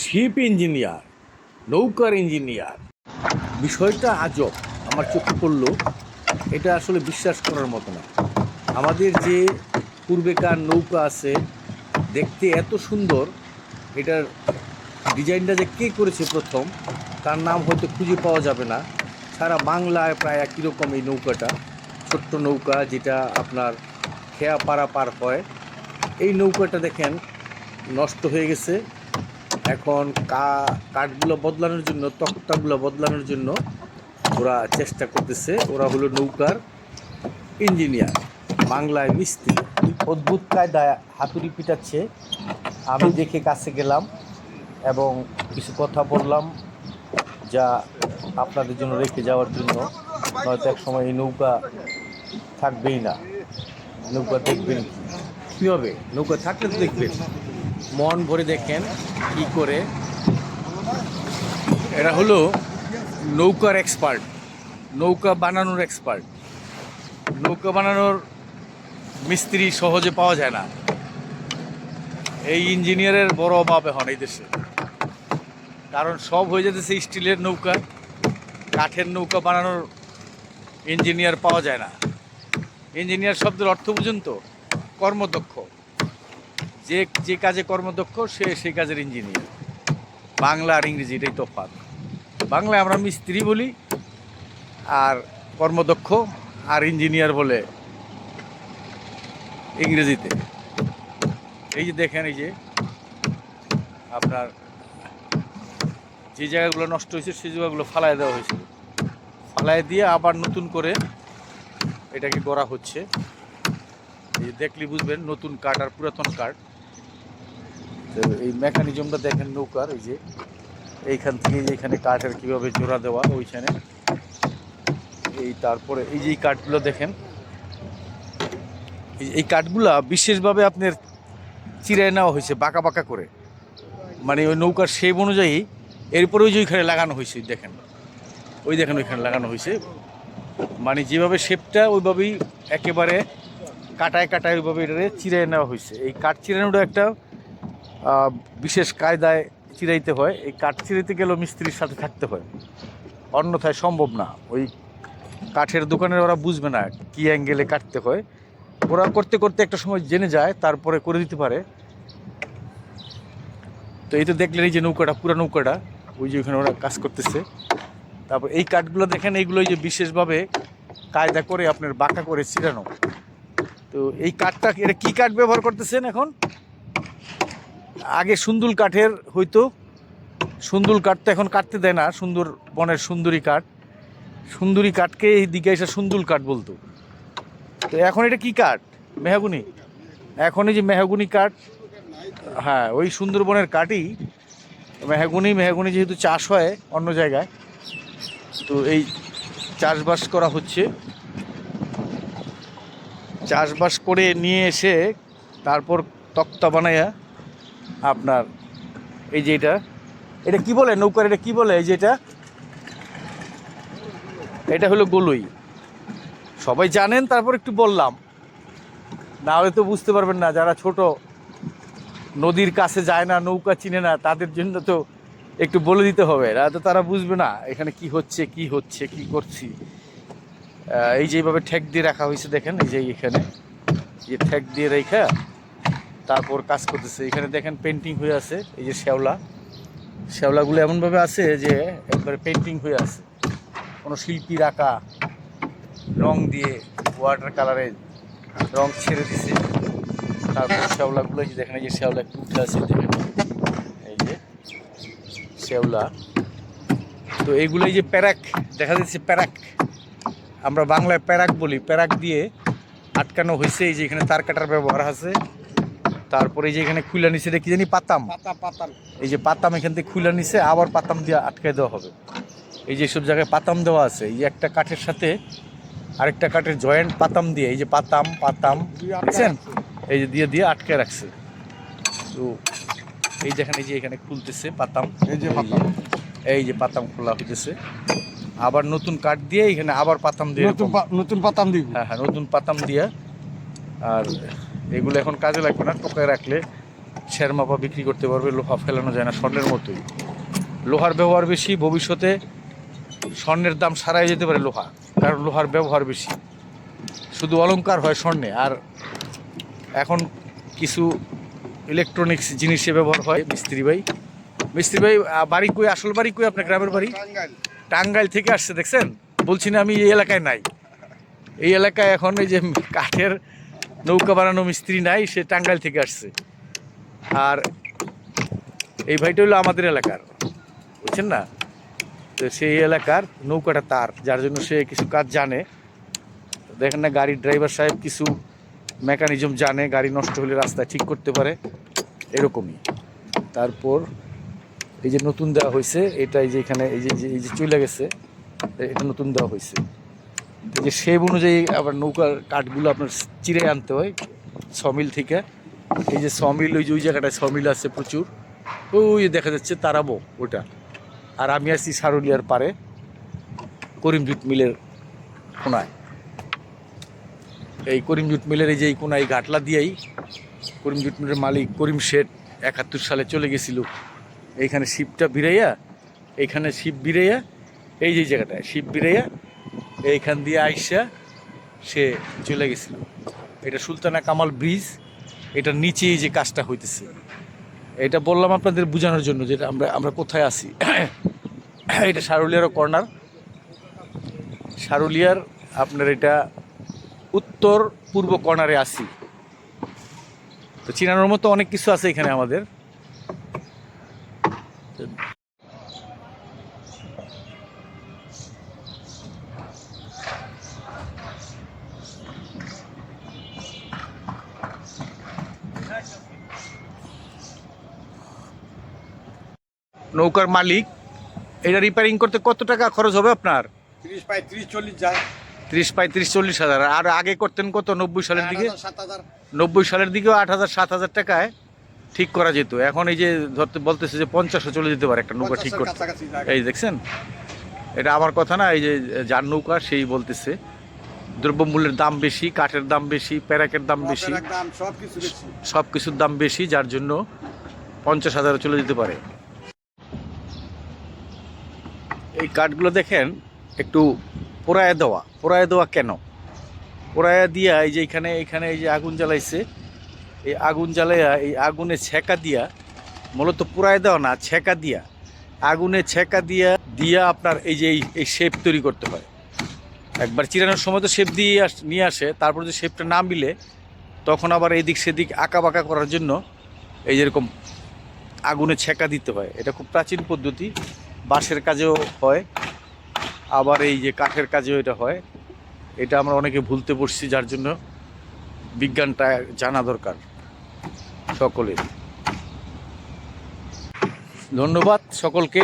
Sheep engineer, নৌকার engineer. বিষয়টা আজব আমার চোখে পড়ল, এটা আসলে বিশ্বাস করার মতো না। আমাদের যে পূর্বেকার নৌকা আছে, দেখতে এত সুন্দর, এটার ডিজাইনটা যে কে করেছে প্রথম, তার নাম হয়তো খুঁজে পাওয়া যাবে না। সারা বাংলায় প্রায় একই রকম এই নৌকাটা, ছোট্ট নৌকা যেটা আপনার খেয়া পাড়া পার হয়। এই নৌকাটা দেখেন, নষ্ট হয়ে গেছে এখন কাঠগুলো বদলানোর জন্য, তক্তাগুলো বদলানোর জন্য ওরা চেষ্টা করতেছে। ওরা হলো নৌকার ইঞ্জিনিয়ার, বাংলায় মিস্ত্রি। অদ্ভুত কায়দায় হাতুড়ি পিটাচ্ছে। আমি দেখে কাছে গেলাম এবং কিছু কথা বললাম যা আপনাদের জন্য রেখে যাওয়ার জন্য। নয়তো এক সময় এই নৌকা থাকবেই না। নৌকা দেখবেন কি? কীভাবে? নৌকা থাকলে তো দেখবেন। মন ভরে দেখেন কি করে। এরা হলো নৌকার এক্সপার্ট নৌকা বানানোর এক্সপার্ট নৌকা বানানোর মিস্ত্রি সহজে পাওয়া যায় না। এই ইঞ্জিনিয়ারের বড় অভাব এখন এই দেশে। কারণ সব হয়ে যেতেছে স্টিলের নৌকা, কাঠের নৌকা বানানোর ইঞ্জিনিয়ার পাওয়া যায় না। ইঞ্জিনিয়ার শব্দের অর্থ পর্যন্ত কর্মদক্ষ। যে যে কাজে কর্মদক্ষ, সে সেই কাজের ইঞ্জিনিয়ার বাংলা আর ইংরেজি এটাই তফাৎ। বাংলায় আমরা মিস্ত্রি বলি, আর কর্মদক্ষ আর ইঞ্জিনিয়ার বলে ইংরেজিতে। এই যে দেখেন, এই যে আপনার যে জায়গাগুলো নষ্ট হয়েছে সেই জায়গাগুলো ফালায় দেওয়া হয়েছে। ফালায় দিয়ে আবার নতুন করে এটাকে করা হচ্ছে। এই দেখলে বুঝবেন, নতুন কাঠ আর পুরাতন কাঠ। তো এই মেকানিজমটা দেখেন নৌকার, এই যে এইখান থেকে যে এখানে কাঠের কীভাবে জোড়া দেওয়া, ওইখানে। এই তারপরে এই যে এই কাঠগুলো দেখেন, এই- কাঠগুলা বিশেষভাবে আপনার চিরায় নেওয়া হয়েছে, বাঁকা বাঁকা করে। মানে ওই নৌকার শেপ অনুযায়ী এরপরে ওই যে ওইখানে লাগানো হয়েছে, দেখেন। ওই দেখেন ওইখানে লাগানো হয়েছে। মানে যেভাবে শেপটা ওইভাবেই একেবারে কাটায় কাটায় ওইভাবে এটারে চিরায় নেওয়া হয়েছে। এই কাঠ চিরানোটা একটা বিশেষ কায়দায় চিরাইতে হয়। এই কাঠ চিরাইতে গেলেও মিস্ত্রির সাথে থাকতে হয়। অন্যথায় সম্ভব না। ওই কাঠের দোকানের ওরা বুঝবে না কী অ্যাঙ্গেলে কাটতে হয়। ওরা করতে করতে একটা সময় জেনে যায়, তারপরে করে দিতে পারে। তো এই তো দেখলেন এই যে নৌকাটা, পুরো নৌকাটা, ওই যে ওখানে ওরা কাজ করতেছে। তারপর এই কাঠগুলো দেখেন, এইগুলো যে বিশেষভাবে কায়দা করে আপনার বাঁকা করে ছিটানো তো এই কাঠটা, এটা কী কাঠ ব্যবহার করতেছেন এখন? আগে সুন্দুল কাঠের হয়তো সুন্দুল কাঠ তো এখন কাটতে দেয় না, সুন্দর বনের সুন্দরী কাঠ। সুন্দরী কাঠকে এই দিকে এসে সুন্দুল কাঠ বলতো। তো এখন এটা কি কাঠ? মেহাগুনি? এখন এই যে মেহাগুনি কাঠ হ্যাঁ ওই সুন্দরবনের কাঠই। মেহাগুনি মেহাগুনি যেহেতু চাষ হয় অন্য জায়গায়, তো এই চাষবাস করা হচ্ছে। চাষবাস করে নিয়ে এসে তারপর তক্তা বানায়া আপনার, এই যে এটা এটা কি বলে নৌকার, এটা কি বলে এই যে এটা? এটা হলো গোলই। সবাই জানেন, তারপর একটু বললাম। না হলে তো বুঝতে পারবেন না, যারা ছোট, নদীর কাছে যায় না, নৌকা চিনে না, তাদের জন্য তো একটু বলে দিতে হবে। না তো তারা বুঝবে না, এখানে কি হচ্ছে কি হচ্ছে, কি করছি। এই যে এইভাবে ঠেক দিয়ে রাখা হয়েছে, দেখেন, এই যে এখানে যে ঠেক দিয়ে রেখা তারপর কাজ করতেছে। এখানে দেখেন পেন্টিং হয়ে আছে, এই যে শ্যাওলা। শ্যাওলাগুলো এমনভাবে আছে যে একবারে পেন্টিং হয়ে আছে। কোনো শিল্পীর আঁকা রং দিয়ে ওয়াটার কালারে রং ছেড়ে দিছে। তারপর শ্যাওলাগুলো যে দেখেন, এই যে শ্যাওলা একটু উঠে আছে, দেখেন। এই যে শ্যাওলা। তো এইগুলো এই যে প্যারাক, দেখা যাচ্ছে প্যারাক। আমরা বাংলায় প্যারাক বলি। প্যারাক দিয়ে আটকানো হয়েছে, এই যে এখানে তার কাটার ব্যবহার আছে। তারপরে এই যে এখানে খুলে নিচে এটা কি জানি পাতাম? এই যে পাতাম এখান থেকে খুলে নিছে আবার পাতাম দিয়ে আটকে দেওয়া হবে। এই যে সব জায়গায় পাতাম দেওয়া আছে এই যে একটা কাঠের সাথে আরেকটা কাঠের জয়েন্ট পাতাম দিয়ে এই যে পাতাম পাতাম দেখছেন? এই যে দিয়ে দিয়ে আটকে রাখছে। তো এই যেখানে যে এখানে খুলতেছে পাতাম। এই যে পাতাম। এই যে পাতাম খোলা হইতেছে। আবার নতুন কাঠ দিয়ে এখানে আবার পাতাম দিয়ে নতুন পাতাম দিয়ে। হ্যাঁ হ্যাঁ নতুন পাতাম দিয়া। আর এগুলো এখন কাজে লাগবে না টোকায় রাখলে শের মাপা বিক্রি করতে পারবে লোহা ফেলানো যায় না স্বর্ণের মতোই। লোহার ব্যবহার বেশি ভবিষ্যতে স্বর্ণের দাম সারাই যেতে পারে লোহা কারণ লোহার ব্যবহার বেশি। শুধু অলংকার হয় স্বর্ণে আর এখন কিছু ইলেকট্রনিক্স জিনিসে ব্যবহার হয় মিস্ত্রি ভাই। মিস্ত্রি ভাই বাড়ি কই আসল বাড়ি কই আপনার গ্রামের বাড়ি? টাঙ্গাইল। টাঙ্গাইল থেকে আসছে দেখছেন? বলছি না আমি এই এলাকায় নাই। এই এলাকায় এখন এই যে কাঠের নৌকা বানানো মিস্ত্রি নাই, সে টাঙ্গাইল থেকে আসছে। আর এই ভাইটা হলো আমাদের এলাকার, বুঝছেন না? তো সেই এলাকার নৌকাটা তার, যার জন্য সে কিছু কাজ জানে। দেখেন না, গাড়ির ড্রাইভার সাহেব কিছু মেকানিজম জানে, গাড়ি নষ্ট হলে রাস্তায় ঠিক করতে পারে, এরকমই। তারপর এই যে নতুন দেওয়া হয়েছে এটা এই যে এখানে এই যে এই যে চলে গেছে, এটা নতুন দেওয়া হয়েছে। যে সেব অনুযায়ী আবার নৌকার কাঠগুলো আপনার চিরে আনতে হয় সমিল থেকে। এই যে সমিল, ওই যে ওই জায়গাটায় সমিল আছে প্রচুর। ওই দেখা যাচ্ছে তারাবো ওটা। আর আমি আছি সারুলিয়ার পারে করিম জুট মিলের কোনায়। এই করিম জুট মিলের এই যে এই কোনায় ঘাটলা দিয়েই করিম জুট মিলের মালিক করিম শেঠ একাত্তর সালে চলে গেছিল। এইখানে শিবটা বিরাইয়া, এইখানে শিব বিরাইয়া, এই যে জায়গাটায় শিব বিরাইয়া এইখান দিয়ে আইসা সে চলে গেছিল। এটা সুলতানা কামাল ব্রিজ এটার নিচেই যে কাজটা হইতেছে। এটা বললাম আপনাদের বোঝানোর জন্য যেটা আমরা আমরা কোথায় আছি। এটা সারুলিয়ারও কর্নার। সারুলিয়ার আপনার এটা উত্তর পূর্ব কর্নারে আছি। তো চিনানোর মতো অনেক কিছু আছে এখানে আমাদের। নৌকার মালিক এটা রিপেয়ারিং করতে কত টাকা খরচ হবে আপনার? তিরিশ পঁয়ত্রিশ চল্লিশ যায়। ত্রিশ পঁয়ত্রিশ চল্লিশ হাজার। আর আগে করতেন কত? নব্বই সালের দিকে? হাজার নব্বই সালের দিকেও আট হাজার সাত হাজার টাকায় ঠিক করা যেত। এখন এই যে ধরতে বলতেছে যে পঞ্চাশও চলে যেতে পারে একটা নৌকা ঠিক করতে। এই দেখছেন? এটা আমার কথা না এই যে যার নৌকা সেই বলতেছে। দ্রব্যমূল্যের দাম বেশি কাঠের দাম বেশি প্যারাকের দাম বেশি সব কিছু বেশি। সব কিছুর দাম বেশি যার জন্য পঞ্চাশ হাজারও চলে যেতে পারে। এই কাঠগুলো দেখেন, একটু পোড়ায় দেওয়া। পোড়ায় দেওয়া কেন? পোড়ায়া দিয়া এই যে এখানে এখানে এই যে আগুন জ্বালাইছে, এই আগুন জ্বালাইয়া, এই আগুনে ছেঁকা দিয়া, মূলত পোড়ায় দেওয়া না, ছেঁকা দিয়া। আগুনে ছেঁকা দিয়া দিয়া আপনার এই যে এই- শেপ তৈরি করতে হয়। একবার চিরানোর সময় তো শেপ দিয়ে আস- নিয়ে আসে, তারপর যে শেপটা না মিলে, তখন আবার এদিক সেদিক আঁকা বাঁকা করার জন্য এই যেরকম আগুনে ছেঁকা দিতে হয়। এটা খুব প্রাচীন পদ্ধতি। বাঁশের কাজেও হয়, আবার এই যে কাঠের কাজেও এটা হয়। এটা আমরা অনেকে ভুলতে বসছি, যার জন্য বিজ্ঞানটা জানা দরকার সকলের। ধন্যবাদ সকলকে।